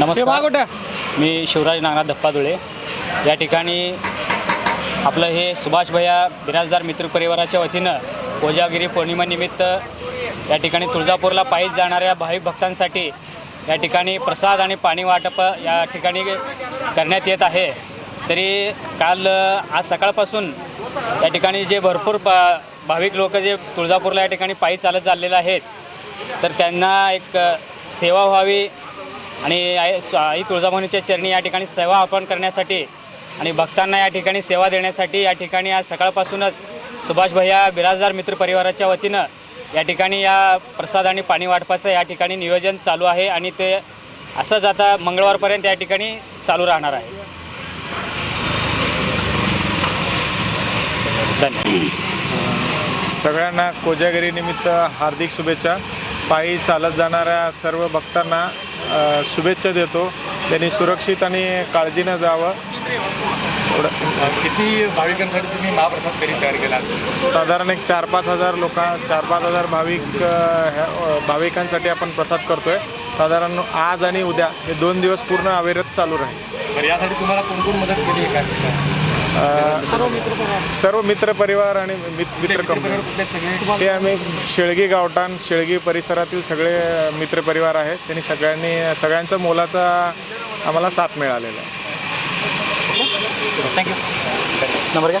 नमस्कार. मी शिवराज नागनाथ धप्पादुळे. या ठिकाणी आपलं हे सुभाष भैया बिराजदार मित्र परिवाराच्या वतीनं कोजागिरी पौर्णिमेनिमित्त या ठिकाणी तुळजापूरला पायीच जाणाऱ्या भाविक भक्तांसाठी या ठिकाणी प्रसाद आणि पाणी वाटप या ठिकाणी करण्यात येत आहे. तरी काल आज सकाळपासून या ठिकाणी जे भरपूर प भाविक लोक जे तुळजापूरला या ठिकाणी पायी चालत चाललेले आहेत तर त्यांना एक सेवा व्हावी आणि आई स्व- तुळजाभवानीच्या चरणी या ठिकाणी सेवा अर्पण करण्यासाठी आणि भक्तांना या ठिकाणी सेवा देण्यासाठी या ठिकाणी आज सकाळपासूनच सुभाष भैया बिराजदार मित्र परिवाराच्या वतीनं या ठिकाणी या प्रसाद आणि पाणी वाटपाचं या ठिकाणी नियोजन चालू आहे आणि ते असंच आता मंगळवारपर्यंत या ठिकाणी चालू राहणार आहे. सगळ्यांना कोजागिरी निमित्त हार्दिक शुभेच्छा. पायी चालत जाणाऱ्या सर्व भक्तांना शुभेच्छा देतो. त्यांनी सुरक्षित आणि काळजीनं जावं. किती भाविकांसाठी तुम्ही महाप्रसाद फेरी तयार केला? साधारण एक चार पाच हजार लोक चार पाच हजार भाविक भाविकांसाठी आपण प्रसाद करतोय. साधारण आज आणि उद्या हे दोन दिवस पूर्ण अविरत चालू राहील. तर यासाठी तुम्हाला कोण कोण मदत केली आहे? सर्व मित्र परिवार आणि मित- मित्र कंपनी ते आम्ही शेळगी गावठाण शेळगी परिसरातील सगळे मित्रपरिवार आहेत. त्यांनी सगळ्यांनी सगळ्यांचा मोलाचा आम्हाला साथ मिळालेला आहे. थँक्यू नंबर घ्या.